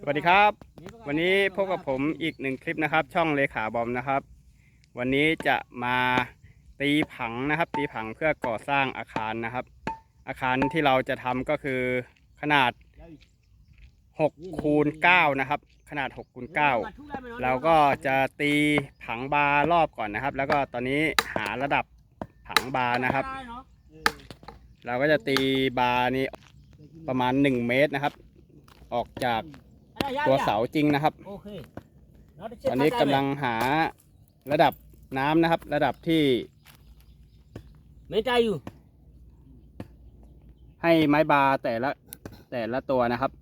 สวัสดีครับ วันนี้พบกับผมอีกหนึ่งคลิปนะครับ ช่องเลขาบอมนะครับ วันนี้จะมาตีผังนะครับ ตีผังเพื่อก่อสร้างอาคารนะครับ อาคารที่เราจะทำก็คือขนาด6คูณ9นะครับ ขนาด6คูณ9เราก็จะตีผังบาร์รอบก่อนนะครับ แล้วก็ตอนนี้หาระดับผังบาร์นะครับ เราก็จะตีบาร์นี้ประมาณ 1 เมตรนะครับ ออกจาก ตัวเสาจริงนะครับโอเคตอนนี้กำลังหาระดับน้ำนะครับ ระดับที่ไม่ใจอยู่ ให้ไม้บาร์แต่ละแต่ละตัวนะครับ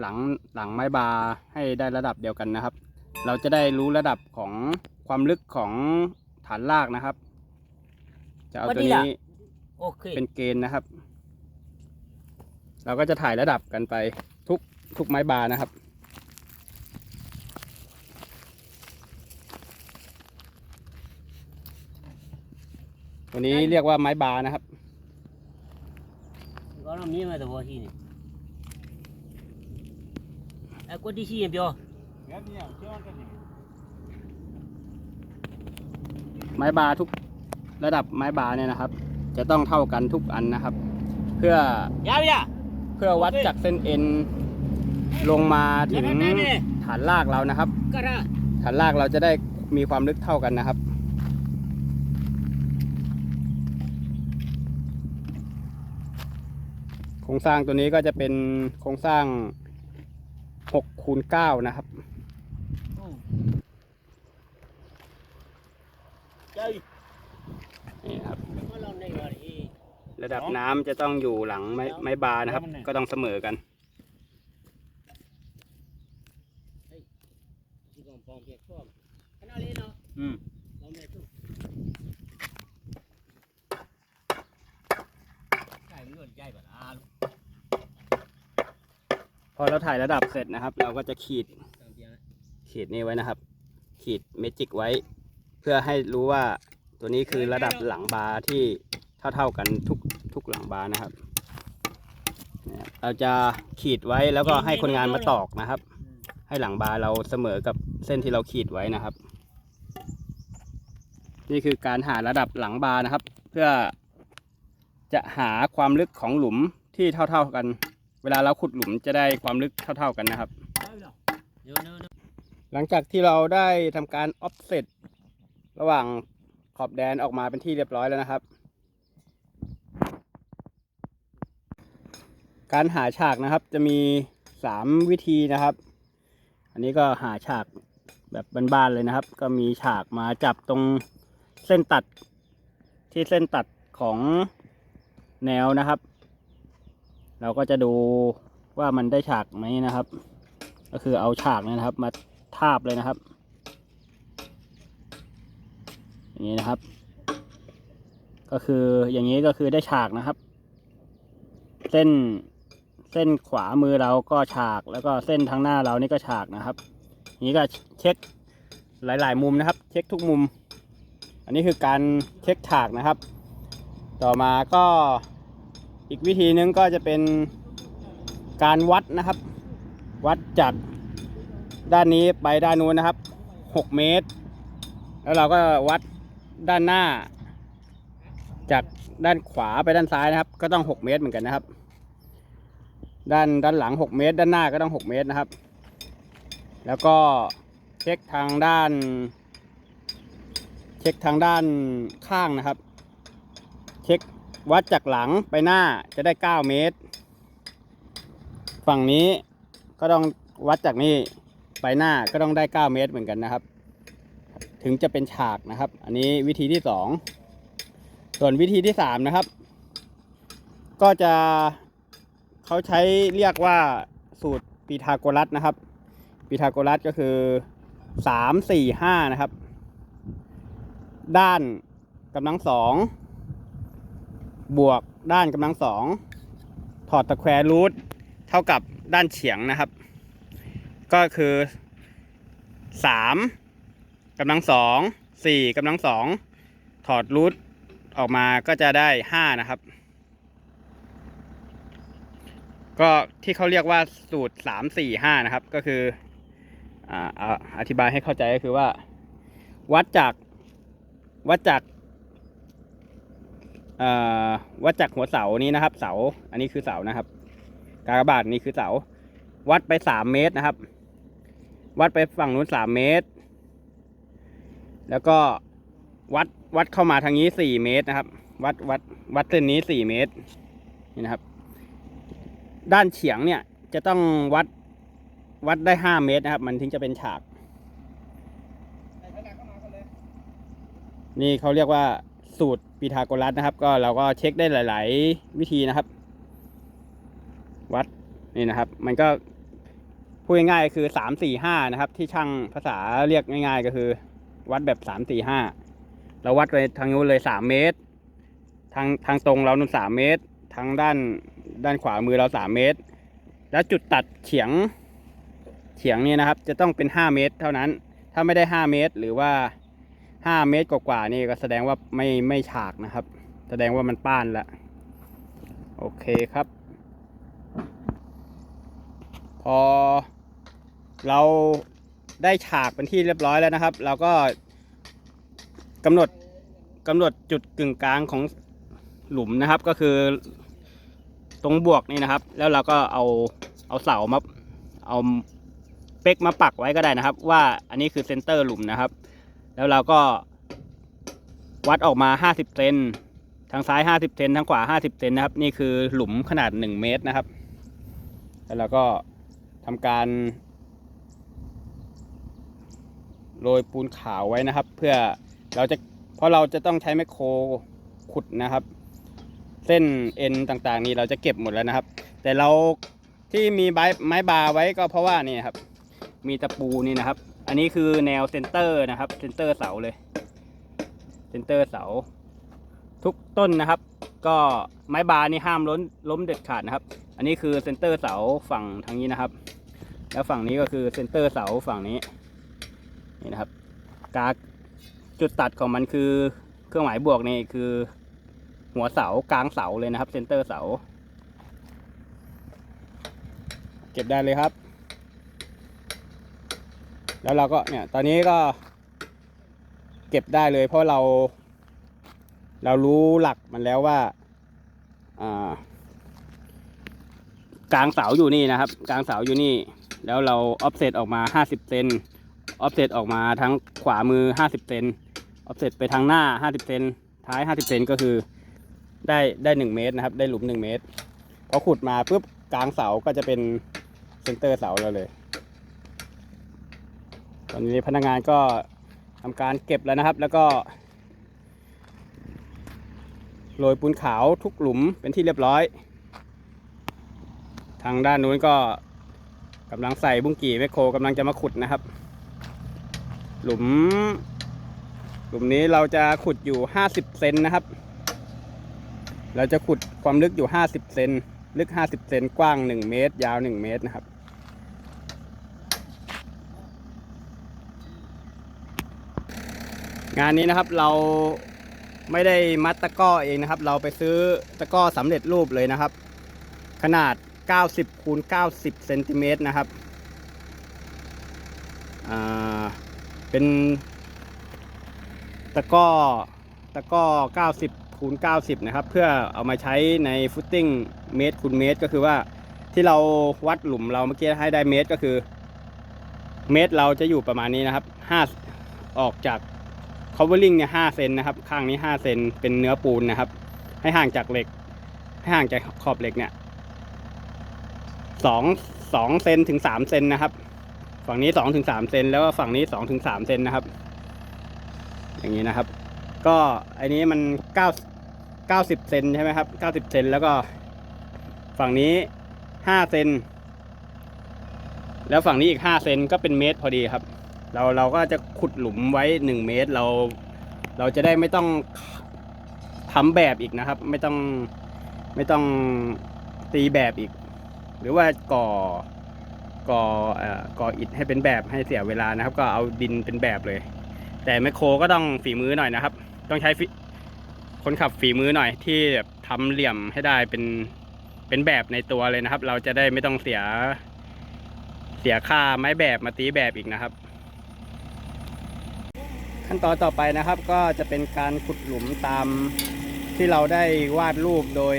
หลังหลังไม้บาร์ให้ได้ระดับเดียวกันนะครับ เราจะได้รู้ระดับของความลึกของฐานรากนะครับ จะเอาตัวนี้โอเคเป็นเกณฑ์นะครับ เราก็จะถ่ายระดับกันไปทุกทุกไม้บาร์นะครับ ตัวนี้เรียกว่าไม้บาร์นะครับ ก็น้ำนี้มาแต่ว่าที่นี่ไอ้คนที่ชี้เปียวไม้บาร์ทุกระดับไม้บาร์เนี่ยนะครับ จะต้องเท่ากันทุกอันนะครับ เพื่อ ยาวยาเพื่อวัดจากเส้นเอ็นลงมาถึงแม่แม่ฐานรากเรานะครับกระฐานรากเราจะได้มีความลึกเท่ากันนะครับ โครงสร้างตัวนี้ก็จะเป็นโครงสร้าง6คูณ9นะครับเจ้านี่นะครับก็ลองได้ว่าที่ระดับน้ำจะต้องอยู่หลังไม้ไม้บาร์นะครับ ก็ต้องเสมอกันที่กองปองเปียกท่วมขนาดนี้เนาะ อืม ลองได้ทุกใช่มันใหญ่แบบอ่า พอเราถ่ายระดับเสร็จนะครับ เราก็จะขีดขีดนี้ไว้นะครับ ขีดเมจิกไว้ เพื่อให้รู้ว่าตัวนี้คือระดับหลังบาร์ที่เท่าๆกันทุกทุกหลังบาร์นะครับเนี่ยเราจะขีดไว้แล้วก็ให้คนงานมาตอกนะครับ ให้หลังบาร์เราเสมอกับเส้นที่เราขีดไว้นะครับ นี่คือการหาระดับหลังบาร์นะครับ เพื่อจะหาความลึกของหลุมที่เท่า ๆกัน เวลาเราขุดหลุมจะได้ความลึกเท่า ๆกันนะครับ หลังจากที่เราได้ทำการออฟเซตระหว่างขอบแดนออกมาเป็นที่เรียบร้อยแล้วนะครับ การหาฉากนะครับจะมีสามวิธีนะครับ อันนี้ก็หาฉากแบบบ้านๆเลยนะครับ ก็มีฉากมาจับตรงเส้นตัดที่เส้นตัดของแนวนะครับ เราก็จะดูว่ามันได้ฉากไหมนะครับ ก็คือเอาฉากนะครับ มาทาบเลยนะครับ อย่างนี้นะครับ ก็คืออย่างนี้ก็คือได้ฉากนะครับ เส้นเส้นขวามือเราก็ฉากแล้วก็เส้นทางหน้าเรานี่ก็ฉากนะครับอย่างนี้ก็เช็คหลาย ๆ มุมนะครับ เช็คทุกมุม อันนี้คือการเช็คฉากนะครับ ต่อมาก็ อีกวิธีนึงก็จะเป็นการวัดนะครับ วัดจากด้านนี้ไปด้านนู้นนะครับ 6 เมตร แล้วเราก็วัดด้านหน้า จากด้านขวาไปด้านซ้ายนะครับ ก็ต้อง 6 เมตรเหมือนกันนะครับ ด้านด้านหลัง 6 เมตร ด้านหน้าก็ต้อง 6 เมตรนะครับ แล้วก็เช็คทางด้าน เช็คทางด้านข้างนะครับ เช็ค วัดจากหลังไปหน้าจะได้ 9 เมตร ฝั่งนี้ก็ต้องวัดจากนี่ไปหน้าก็ต้องได้ 9 เมตรเหมือนกันนะครับ ถึงจะเป็นฉากนะครับ อันนี้วิธีที่ 2 ส่วนวิธีที่ 3 นะครับ ก็จะเขาใช้เรียกว่าสูตรปีทาโกรัสนะครับปีทาโกรัสก็คือ 3 4 5 นะครับ ด้านกำลังสอง บวกด้านกำลังสองถอดตะแควรูทเท่ากับด้านเฉียงนะครับ ก็คือสามกำลังสองสี่กำลังสองถอดรูทออกมาก็จะได้ห้านะครับ ก็ที่เขาเรียกว่าสูตรสามสี่ห้านะครับ ก็คืออ่าอธิบายให้เข้าใจก็คือว่า วัดจากวัดจาก วัดจากหัวเสานี้นะครับ เสาอันนี้คือเสานะครับ กากบาทนี่คือเสา วัดไปสามเมตรนะครับ วัดไปฝั่งนู้นสามเมตร แล้วก็วัดวัดเข้ามาทางนี้สี่เมตรนะครับ วัดวัดวัดเส้นนี้สี่เมตรนี่นะครับ ด้านเฉียงเนี่ยจะต้องวัดวัดได้ห้าเมตรนะครับ มันถึงจะเป็นฉาก นี่เขาเรียกว่าสูตร พีทาโกรัสนะครับ ก็เราก็เช็คได้หลาย ๆ วิธีนะครับ วัดนี่นะครับ มันก็พูดง่ายๆคือสามสี่ห้านะครับ ที่ช่างภาษาเรียกง่าย ๆ ก็คือ วัดแบบสามสี่ห้าเราวัดไปทางนู้นเลยสามเมตร ทางทางตรงเรานู่นสามเมตร ทางด้านด้านขวามือเราสามเมตร แล้วจุดตัดเฉียงเฉียงนี่นะครับ จะต้องเป็นห้าเมตร เท่านั้น ถ้าไม่ได้ห้าเมตร หรือว่า ห้าเมตรกว่าๆนี่ก็แสดงว่าไม่ไม่ฉากนะครับ แสดงว่ามันป้านล้วโอเคครับ พอเราได้ฉากเป็นที่เรียบร้อยแล้วนะครับ เราก็กำหนดกำหนดจุดกึ่งกลางของหลุมนะครับ ก็คือตรงบวกนี่นะครับ แล้วเราก็เอาเอาเสามาเอาเป๊กมาปักไว้ก็ได้นะครับ ว่าอันนี้คือเซนเตอร์หลุมนะครับ แล้วเราก็วัดออกมา 50 เซน ทางซ้าย 50 เซน ทางขวา 50 เซนนะครับ นี่คือหลุมขนาด 1 เมตรนะครับ แล้วเราก็ทำการโรยปูนขาวไว้นะครับ เพื่อเราจะ เพราะเราจะต้องใช้แมคโครขุดนะครับ เส้นเอ็นต่างๆ นี่เราจะเก็บหมดแล้วนะครับ แต่เราที่มีไม้ไม้บาไว้ก็เพราะว่านี่ครับ มีตะปูนี่นะครับ อันนี้คือแนวเซนเตอร์นะครับเซนเตอร์เสาเลยเซนเตอร์เสา ทุกต้นนะครับ ก็ไม้บาร์นี่ห้ามล้มล้มเด็ดขาดนะครับ อันนี้คือเซนเตอร์เสาฝั่งทางนี้นะครับ แล้วฝั่งนี้ก็คือเซนเตอร์เสาฝั่งนี้นี่นะครับกาจุดตัดของมันคือเครื่องหมายบวกนี่คือ หัวเสากลางเสาเลยนะครับเซนเตอร์เสา เก็บได้เลยครับ แล้วเราก็เนี่ยตอนนี้ก็เก็บได้เลยเพราะเรา เรารู้หลักมันแล้วว่าอ่ากลางเสาอยู่นี่นะครับ กลางเสาอยู่นี่ แล้วเราออฟเซตออกมา 50 เซนออฟเซตออกมาทั้งขวามือ 50 เซนออฟเซตไปทางหน้า 50 เซนท้าย 50 เซนก็คือได้ได้ 1 เมตรนะครับ ได้หลุม 1 เมตรพอขุดมาปุ๊บกลางเสาก็จะเป็นเซนเตอร์เสาเราเลย ตอนนี้พนักงานก็ทำการเก็บแล้วนะครับ แล้วก็โรยปูนขาวทุกหลุมเป็นที่เรียบร้อย ทางด้านนู้นก็กำลังใส่บุ้งกี่แมคโครกำลังจะมาขุดนะครับ หลุม หลุมนี้เราจะขุดอยู่ 50 เซนนะครับ เราจะขุดความลึกอยู่ 50 เซนลึก 50 เซนกว้าง 1 เมตร ยาว 1 เมตรนะครับ งานนี้นะครับเราไม่ได้มัดตะก้อเองนะครับ เราไปซื้อตะก้อสำเร็จรูปเลยนะครับ ขนาด 90คูณ90เซนติเมตรนะครับเป็นตะก้อตะก้อ 90คูณ90 นะครับ เพื่อเอามาใช้ในฟุตติ้งเมตรคูณเมตร ก็คือว่าที่เราวัดหลุมเราเมื่อกี้ให้ได้เมตรก็คือ เมตรเราจะอยู่ประมาณนี้นะครับ5ออกจาก covering เนี่ย5เซนนะครับ ข้างนี้5เซนเป็นเนื้อปูนนะครับ ให้ห่างจากเหล็ก ให้ห่างจากขอบเหล็กเนี่ยสองสองเซนถึงสามเซนนะครับ ฝั่งนี้สองถึงสามเซนแล้วก็ฝั่งนี้สองถึงสามเซนนะครับ อย่างนี้นะครับ ก็อันนี้มันเก้าเก้าสิบเซนใช่ไหมครับเก้าสิบเซนแล้วก็ฝั่งนี้ห้าเซนแล้วฝั่งนี้อีกห้าเซนก็เป็นเมตรพอดีครับ เราเราก็จะขุดหลุมไว้หนึ่งเมตรเรา เราจะได้ไม่ต้องทำแบบอีกนะครับ ไม่ต้องไม่ต้องตีแบบอีก หรือว่าก่อก่อเอ่อก่ออิฐให้เป็นแบบให้เสียเวลานะครับ ก็เอาดินเป็นแบบเลย แต่แมคโครก็ต้องฝีมือหน่อยนะครับ ต้องใช้คนขับฝีมือหน่อยที่แบบทำเหลี่ยมให้ได้เป็นเป็นแบบในตัวเลยนะครับ เราจะได้ไม่ต้องเสียเสียค่าไม้แบบมาตีแบบอีกนะครับ ขั้นตอนต่อไปนะครับก็จะเป็นการขุดหลุมตามที่เราได้วาดรูปโดย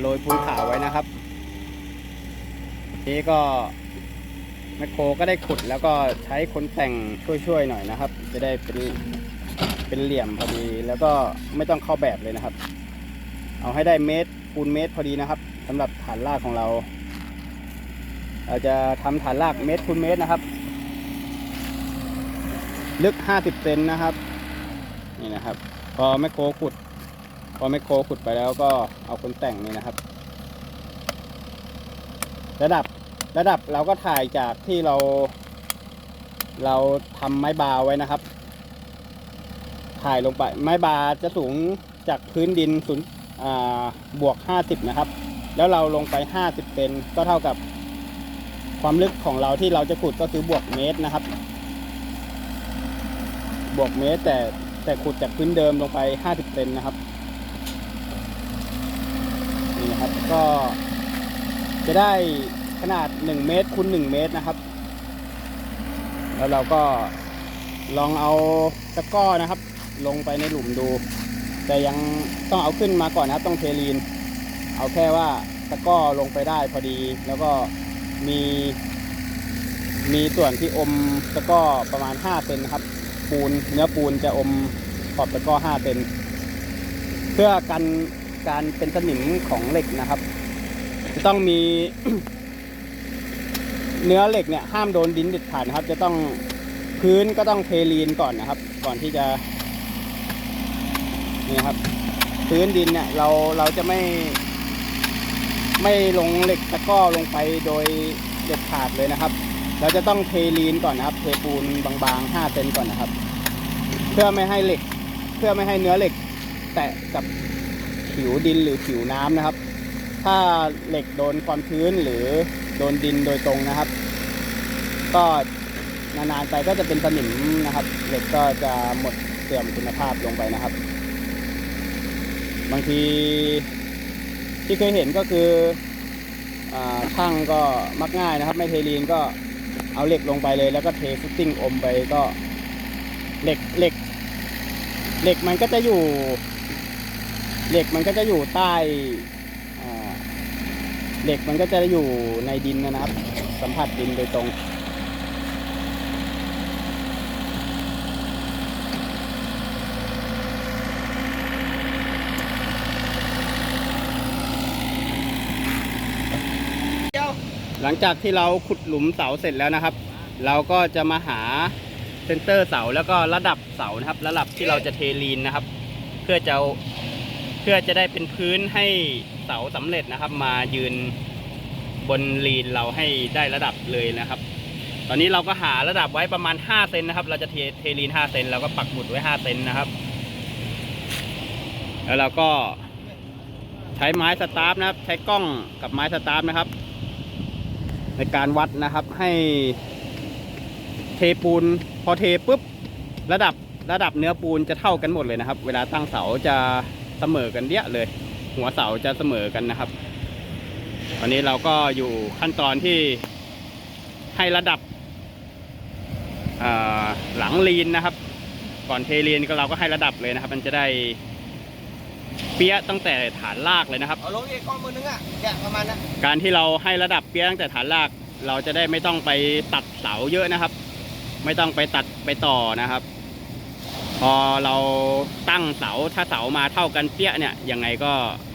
โรยปูนขาวไว้นะครับนี้ก็แมคโครก็ได้ขุดแล้วก็ใช้คนแต่งช่วยๆหน่อยนะครับ จะได้เป็นเป็นเหลี่ยมพอดีแล้วก็ไม่ต้องเข้าแบบเลยนะครับ เอาให้ได้เมตรคูณเมตรพอดีนะครับสำหรับฐานรากของเรา เราจะทำฐานรากเมตรคูณเมตรนะครับ ลึก 50 เซนนะครับ นี่นะครับ พอแมคโครขุด พอแมคโครขุดไปแล้วก็เอาคนแต่งนี่นะครับ ระดับระดับเราก็ถ่ายจากที่เรา เราทำไม้บาไว้นะครับ ถ่ายลงไปไม้บาจะสูงจากพื้นดินศูนย์บวก 50 นะครับ แล้วเราลงไป 50เซนก็เท่ากับความลึกของเราที่เราจะขุดก็คือบวกเมตรนะครับ บวกเมตร แต่แต่ขุดจากพื้นเดิมลงไป 50เซนนะครับนี่นะครับก็จะได้ขนาด 1 เมตรคูณ1เมตรนะครับ แล้วเราก็ลองเอาตะก้อนะครับ ลงไปในหลุมดู แต่ยังต้องเอาขึ้นมาก่อนนะครับ ต้องเทลีน เอาแค่ว่าตะก้อลงไปได้พอดี แล้วก็มี มีส่วนที่อมตะก้อประมาณ5เซนนะครับ ปูนเนื้อปูนจะอมขอบตะกร้อ5เซนเพื่อกันการเป็นสนิมของเหล็กนะครับ จะต้องมี เนื้อเหล็กเนี่ยห้ามโดนดินเด็ดขาดนะครับ จะต้องพื้นก็ต้องเทลีนก่อนนะครับ ก่อนที่จะนี่ครับ พื้นดินเนี่ยเราเราจะไม่ ไม่ลงเหล็กตะก้อลงไปโดยเด็ดขาดเลยนะครับ เราจะต้องเทลีนก่อนนะครับ เทปูนบางๆ5เซนก่อนนะครับ เพื่อไม่ให้เหล็ก เพื่อไม่ให้เนื้อเหล็ก แตะกับผิวดินหรือผิวน้ำนะครับ ถ้าเหล็กโดนความชื้นหรือโดนดินโดยตรงนะครับ ก็นานๆไปก็จะเป็นสนิมนะครับ เหล็กก็จะหมดเสื่อมคุณภาพลงไปนะครับ บางทีที่เคยเห็นก็คืออช่างก็มักง่ายนะครับ ไม่เทลีนก็ เอาเหล็กลงไปเลยแล้วก็เทฟุตติ้งอมไปก็เหล็กเหล็กเหล็กมันก็จะอยู่ เหล็กมันก็จะอยู่ใต้เหล็กมันก็จะอยู่ในดินนะครับ สัมผัสดินโดยตรง หลังจากที่เราขุดหลุมเสาเสร็จแล้วนะครับ เราก็จะมาหาเซนเตอร์เสาแล้วก็ระดับเสานะครับ ระดับที่เราจะเทลีนนะครับ เพื่อจะเพื่อจะได้เป็นพื้นให้เสาสำเร็จนะครับ มายืนบนลีนเราให้ได้ระดับเลยนะครับ ตอนนี้เราก็หาระดับไว้ประมาณ 5 เซนนะครับ เราจะเทเทลีน 5 เซนเราก็ปักหมุดไว้ 5 เซนนะครับ แล้วเราก็ใช้ไม้สตาร์ฟนะครับ ใช้กล้องกับไม้สตาร์ฟนะครับ ในการวัดนะครับให้เทปูนพอเทปุ๊บระดับระดับเนื้อปูนจะเท่ากันหมดเลยนะครับ เวลาตั้งเสาจะเสมอกันเดียเลย หัวเสาจะเสมอกันนะครับตอนนี้เราก็อยู่ขั้นตอนที่ให้ระดับหลังลีนนะครับ ก่อนเทลีนก็เราก็ให้ระดับเลยนะครับ มันจะได้ เปี้ยตั้งแต่ฐานรากเลยนะครับ เอาลงอีกข้อมือนึงอะแกะประมาณนั้นการที่เราให้ระดับเปี้ยตั้งแต่ฐานราก เราจะได้ไม่ต้องไปตัดเสาเยอะนะครับ ไม่ต้องไปตัดไปต่อนะครับ พอเราตั้งเสาถ้าเสามาเท่ากันเปี้ยเนี่ยยังไงก็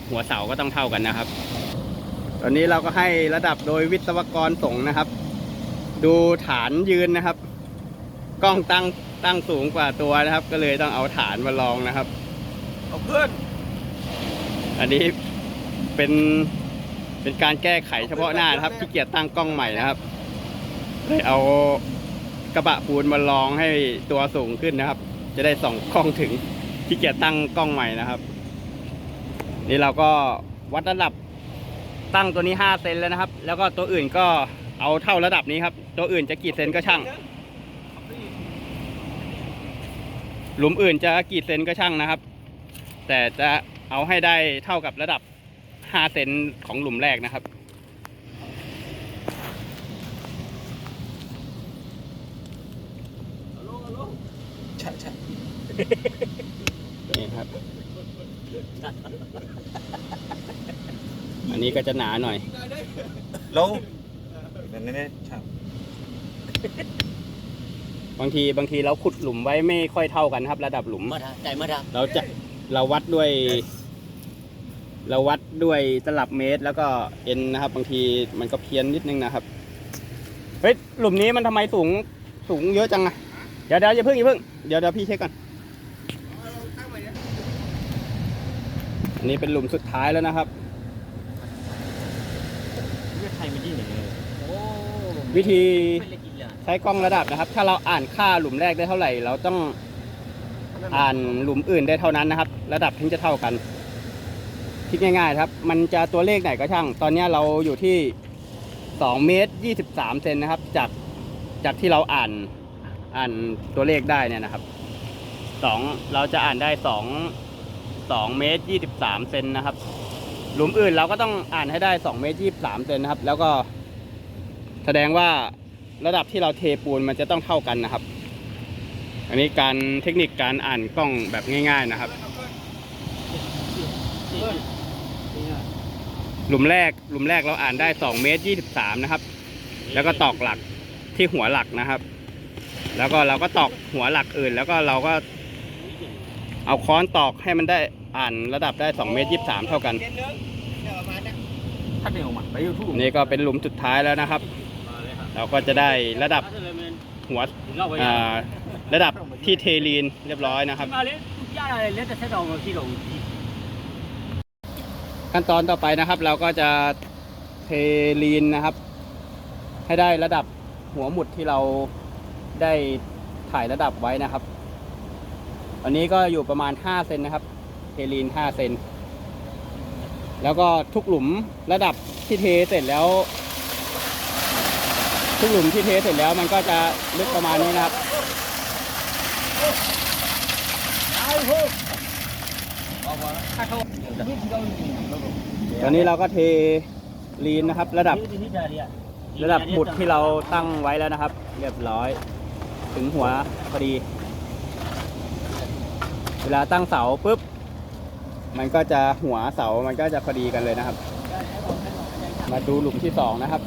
หัวเสาก็ต้องเท่ากันนะครับ ตอนนี้เราก็ให้ระดับโดยวิศวกรส่งนะครับ ดูฐานยืนนะครับ กล้องตั้งตั้งสูงกว่าตัวนะครับ ก็เลยต้องเอาฐานมาลองนะครับ เอาเพื่อน อันนี้เป็นเป็นการแก้ไขเฉพาะหน้านะครับที่เกียจตั้งกล้องใหม่นะครับเลยเอากระบะปูนมาลองให้ตัวสูงขึ้นนะครับ จะได้ส่องกล้องถึงที่เกียจตั้งกล้องใหม่นะครับ นี่เราก็วัดระดับตั้งตัวนี้5เซนแล้วนะครับ แล้วก็ตัวอื่นก็เอาเท่าระดับนี้ครับ ตัวอื่นจะกี่เซนก็ช่าง หลุมอื่นจะกี่เซนก็ช่างนะครับ แต่จะ เอาให้ได้เท่ากับระดับห้าเซนของหลุมแรกนะครับใช่ใช่นี่ครับ อันนี้ก็จะหนาหน่อยลงนั่นนี่ใช่บางทีบางทีเราขุดหลุมไว้ไม่ค่อยเท่ากันครับ ระดับหลุม มาดาใจมาดาเราจะเราวัดด้วย เราวัดด้วยตลับเมตรแล้วก็เอ็นนะครับ บางทีมันก็เพี้ยนนิดนึงนะครับเฮ้ยหลุมนี้มันทำไมสูงสูงเยอะจังอะเดี๋ยวเดี๋ยวอย่าเพิ่งอย่าเพิ่งเดี๋ยวเดี๋ยวพี่เช็คก่อนอันนี้เป็นหลุมสุดท้ายแล้วนะครับเลือดไทยมันยิ่งอย่างนี้โอ้วิธีไม่เลยกินเลยใช้กล้องระดับนะครับ ถ้าเราอ่านค่าหลุมแรกได้เท่าไหร่ เราต้องอ่านหลุมอื่นได้เท่านั้นนะครับ ระดับถึงจะเท่ากัน คิดง่ายๆครับ มันจะตัวเลขไหนก็ช่าง ตอนนี้เราอยู่ที่2เมตร23เซนนะครับ จากจากที่เราอ่านอ่านตัวเลขได้เนี่ยนะครับสองเราจะอ่านได้2 2เมตร23เซนนะครับ หลุมอื่นเราก็ต้องอ่านให้ได้2เมตร23เซนนะครับ แล้วก็แสดงว่าระดับที่เราเทปูนมันจะต้องเท่ากันนะครับ อันนี้การเทคนิคการอ่านกล้องแบบง่าย ๆนะครับ หลุมแรกหลุมแรกเราอ่านได้2เมตร23 นะครับ แล้วก็ตอกหลักที่หัวหลักนะครับ แล้วก็เราก็ตอกหัวหลักอื่น แล้วก็เราก็ เอาค้อนตอกให้มันได้อ่านระดับได้2เมตร23 เท่ากันเย็นเนื้อเดี๋ยวประมาณนั้นถ้าเป็นออกมาไปยูทูบนี่ก็เป็นหลุมสุดท้ายแล้วนะครับ เราก็จะได้ระดับหัวเล่าไปอ่าระดับที่เทลีนเรียบร้อยนะครับ มาเลยทุกอย่างอะไรเล่นแต่ใช้ดอกที่เรา ขั้นตอนต่อไปนะครับ เราก็จะเทลีนนะครับ ให้ได้ระดับหัวหมุดที่เราได้ถ่ายระดับไว้นะครับ อันนี้ก็อยู่ประมาณ 5 เซนนะครับ เทลีน 5 เซน แล้วก็ทุกหลุมระดับที่เทเสร็จแล้ว ทุกหลุมที่เทเสร็จแล้วมันก็จะลึกประมาณนี้นะครับ ตอนนี้เราก็เทลีนนะครับ ระดับระดับหมุดที่เราตั้งไว้แล้วนะครับ เรียบร้อย ถึงหัวพอดี เวลาตั้งเสาปุ๊บ มันก็จะหัวเสามันก็จะพอดีกันเลยนะครับ มาดูหลุมที่สองนะครับ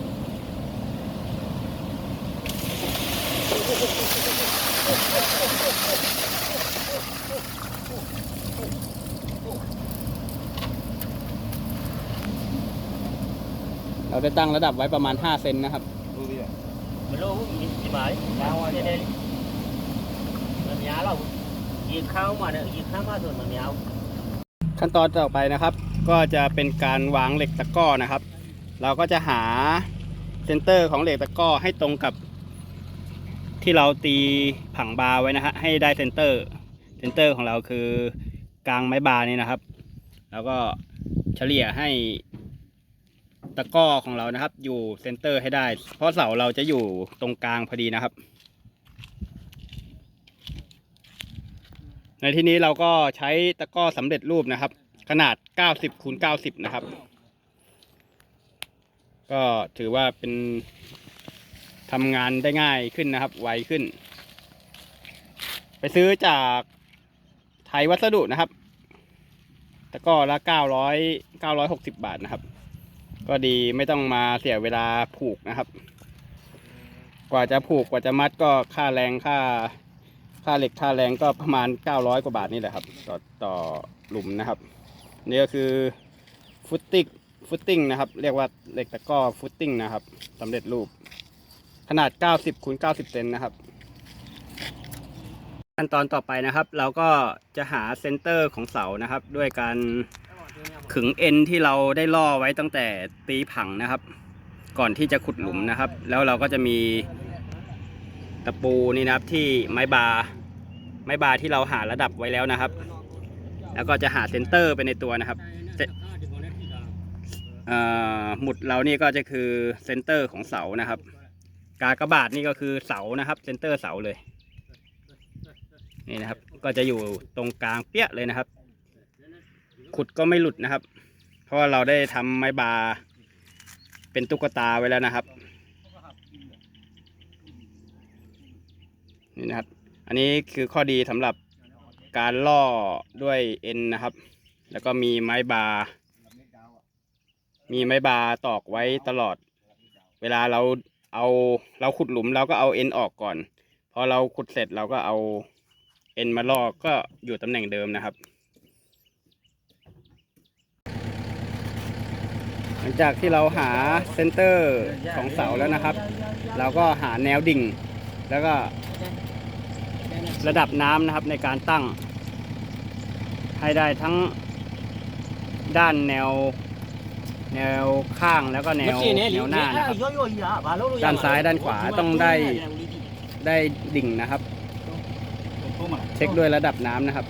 เราได้ตั้งระดับไว้ประมาณ 5 เซนนะครับ ดูดิอะมันโลมีกี่หมายยาวเด่นมันยาวเรายิงข้าวมาเนี่ยยิงข้าวมาส่วนมันยาวขั้นตอนต่อไปนะครับ ก็จะเป็นการวางเหล็กตะกร้อนะครับ เราก็จะหาเซนเตอร์ของเหล็กตะกร้อให้ตรงกับที่เราตีผังบาร์ไว้นะฮะให้ได้เซนเตอร์เซนเตอร์ของเราคือกลางไม้บาร์นี่นะครับ แล้วก็เฉลี่ยให้ ตะก้อของเรานะครับ อยู่เซนเตอร์ให้ได้ เพราะเสาเราจะอยู่ตรงกลางพอดีนะครับ ในที่นี้เราก็ใช้ตะก้อสำเร็จรูปนะครับ ขนาด 90คูณ90 นะครับ ก็ถือว่าเป็นทำงานได้ง่ายขึ้นนะครับ ไวขึ้น ไปซื้อจากไทยวัสดุนะครับตะกร้อละ 900 960 บาทนะครับ ก็ดีไม่ต้องมาเสียเวลาผูกนะครับ กว่าจะผูกกว่าจะมัดก็ค่าแรงค่า ค่าเหล็กค่าแรงก็ประมาณ 900 กว่าบาทนี่แหละครับ ต่อต่อหลุมนะครับ นี่ก็คือฟุตติ้งฟุตติ้งนะครับ เรียกว่าเหล็กตะก้อฟุตติ้งนะครับสำเร็จรูป ขนาด 90คูณ90 เซนนะครับขั้นตอนต่อไปนะครับ เราก็จะหาเซนเตอร์ของเสานะครับ ด้วยการ ขึงเอ็นที่เราได้ล่อไว้ตั้งแต่ตีผังนะครับ ก่อนที่จะขุดหลุมนะครับ แล้วเราก็จะมีตะปูนี่นะครับที่ไม้บาไม้บาที่เราหาระดับไว้แล้วนะครับ แล้วก็จะหาเซนเตอร์ไปในตัวนะครับเอ่อหมุดเรานี่ก็จะคือเซนเตอร์ของเสานะครับ กากระบาทนี่ก็คือเสานะครับเซนเตอร์เสาเลยนี่นะครับ ก็จะอยู่ตรงกลางเปี้ยเลยนะครับ ขุดก็ไม่หลุดนะครับ เพราะว่าเราได้ทำไม้บาเป็นตุ๊กตาไว้แล้วนะครับ นี่นะครับ อันนี้คือข้อดีสำหรับการล่อด้วยเอ็นนะครับ แล้วก็มีไม้บา มีไม้บาตอกไว้ตลอด เวลาเราเอาเราขุดหลุมเราก็เอาเอ็นออกก่อน พอเราขุดเสร็จเราก็เอาเอ็นมาล่อก็อยู่ตำแหน่งเดิมนะครับ หลังจากที่เราหาเซนเตอร์ของเสาแล้วนะครับ เราก็หาแนวดิ่ง แล้วก็ระดับน้ำนะครับในการตั้ง ให้ได้ทั้งด้านแนว แนวข้างแล้วก็แนวแนวหน้านะครับด้านซ้ายด้านขวาต้องได้ได้ดิ่งนะครับ เช็คด้วยระดับน้ำนะครับ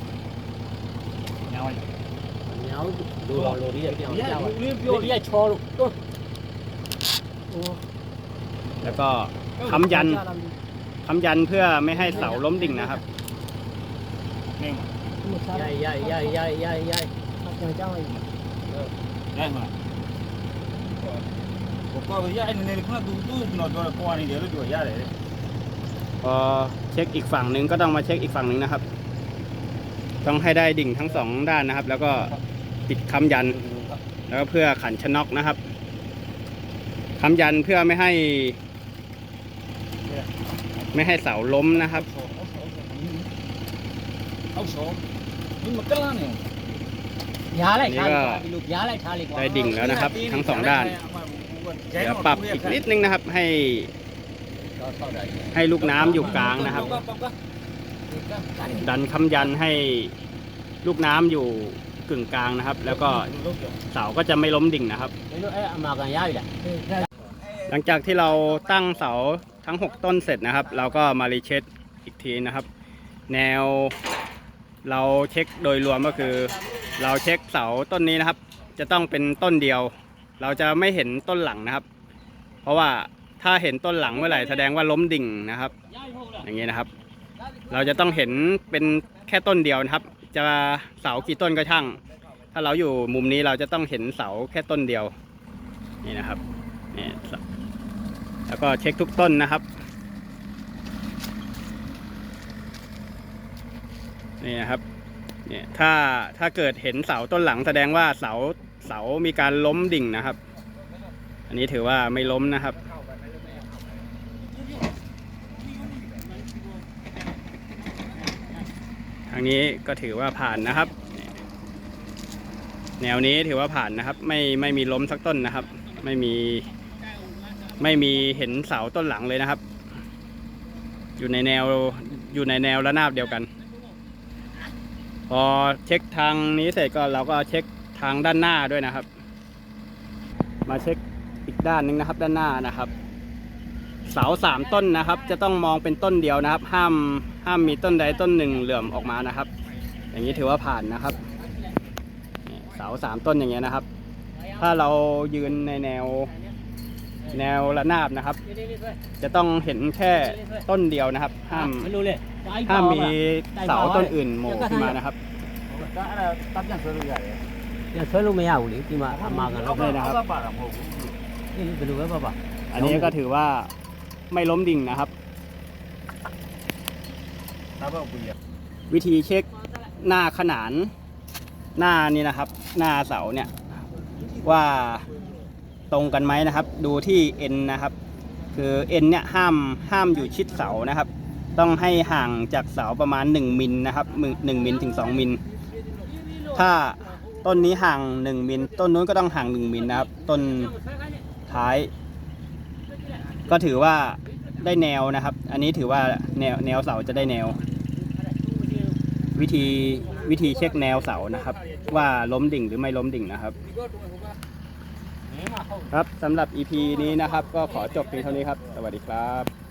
ดูราโรดี้เดียวเจ้าโรดี้โชว์ลูกแล้วก็ค้ำยันค้ำยันเพื่อไม่ให้เสาล้มดิ่งนะครับใหญ่ใหญ่ใหญ่ใหญ่ใหญ่ใหญ่ได้มาผมก็ยาไอ้เนี่ยคุณดูดูนอนตัวก่อนนี่เดี๋ยวดูยาเลยพอเช็คอีกฝั่งหนึ่งก็ต้องมาเช็คอีกฝั่งหนึ่งนะครับ ต้องให้ได้ดิ่งทั้งสองด้านนะครับ แล้วก็ ปิดค้ำยัน แล้วเพื่อขันชนอกนะครับค้ำยันเพื่อไม่ให้ ไม่ให้เสาล้มนะครับเอาโซ่นี่มันก็ล่าเนี่ยยาอะไรทาลูกยาอะไรทาลิกได้ดิ่งแล้วนะครับ ทั้งสองด้าน เดี๋ยวปรับอีกนิดนึงนะครับ ให้ ให้ลูกน้ำอยู่กลางนะครับ ดันค้ำยันให้ลูกน้ำอยู่ กึ่งกลางนะครับ แล้วก็เสาก็จะไม่ล้มดิ่งนะครับเอ้ยมากันยาอยู่แหละหลังจากที่เราตั้งเสาทั้ง 6 ต้นเสร็จนะครับ เราก็มารีเช็คอีกทีนะครับ แนวเราเช็คโดยรวมก็คือ เราเช็คเสาต้นนี้นะครับ จะต้องเป็นต้นเดียว เราจะไม่เห็นต้นหลังนะครับ เพราะว่าถ้าเห็นต้นหลังเมื่อไหร่แสดงว่าล้มดิ่งนะครับ อย่างนี้นะครับ เราจะต้องเห็นเป็นแค่ต้นเดียวนะครับ จะเสากี่ต้นก็ช่าง ถ้าเราอยู่มุมนี้เราจะต้องเห็นเสาแค่ต้นเดียว นี่นะครับนี่แล้วก็เช็คทุกต้นนะครับ นี่นะครับเนี่ยถ้าถ้าเกิดเห็นเสาต้นหลังแสดงว่าเสาเสามีการล้มดิ่งนะครับ อันนี้ถือว่าไม่ล้มนะครับ ทางนี้ก็ถือว่าผ่านนะครับ แนวนี้ถือว่าผ่านนะครับ ไม่ไม่มีล้มสักต้นนะครับ ไม่มีไม่มีเห็นเสาต้นหลังเลยนะครับ อยู่ในแนวอยู่ในแนวระนาบเดียวกัน พอเช็คทางนี้เสร็จก็เราก็เช็คทางด้านหน้าด้วยนะครับ มาเช็คอีกด้านหนึงนะครับ ด้านหน้านะครับ เสาสามต้นนะครับ จะต้องมองเป็นต้นเดียวนะครับ ห้าม ห้ามมีต้นใดต้นหนึ่งเหลื่อมออกมานะครับ อย่างนี้ถือว่าผ่านนะครับเสาสามต้นอย่างเงี้ยนะครับ ถ้าเรายืนในแนวแนวระนาบนะครับ จะต้องเห็นแค่ต้นเดียวนะครับ ห้ามห้ามมีเสาต้นอื่นโผล่ขึ้นมานะครับยังเสือใหญ่ยังช่วยลูกไม่เอาหรือที่มาทำมากันแล้วได้นะครับป่าละผมนี่ไปดูไว้ป่ะป่ะอันนี้ก็ถือว่าไม่ล้มดิ่งนะครับ วิธีเช็คหน้าขนานหน้านี่นะครับ หน้าเสาเนี่ยว่าตรงกันไหมนะครับ ดูที่เอ็นนะครับ คือเอ็นเนี่ยห้ามห้ามอยู่ชิดเสานะครับ ต้องให้ห่างจากเสาประมาณ 1มิลนะครับหนึ่งมิลถึง 2มิลถ้าต้นนี้ห่าง 1มิลต้นนู้นก็ต้องห่าง 1มิลนะครับ ต้นท้าย ก็ถือว่าได้แนวนะครับ อันนี้ถือว่าแนวแนวเสาจะได้แนว วิธีวิธีเช็คแนวเสานะครับ ว่าล้มดิ่งหรือไม่ล้มดิ่งนะครับ ครับสำหรับ EP นี้นะครับ ก็ขอจบเพียงเท่านี้ครับ สวัสดีครับ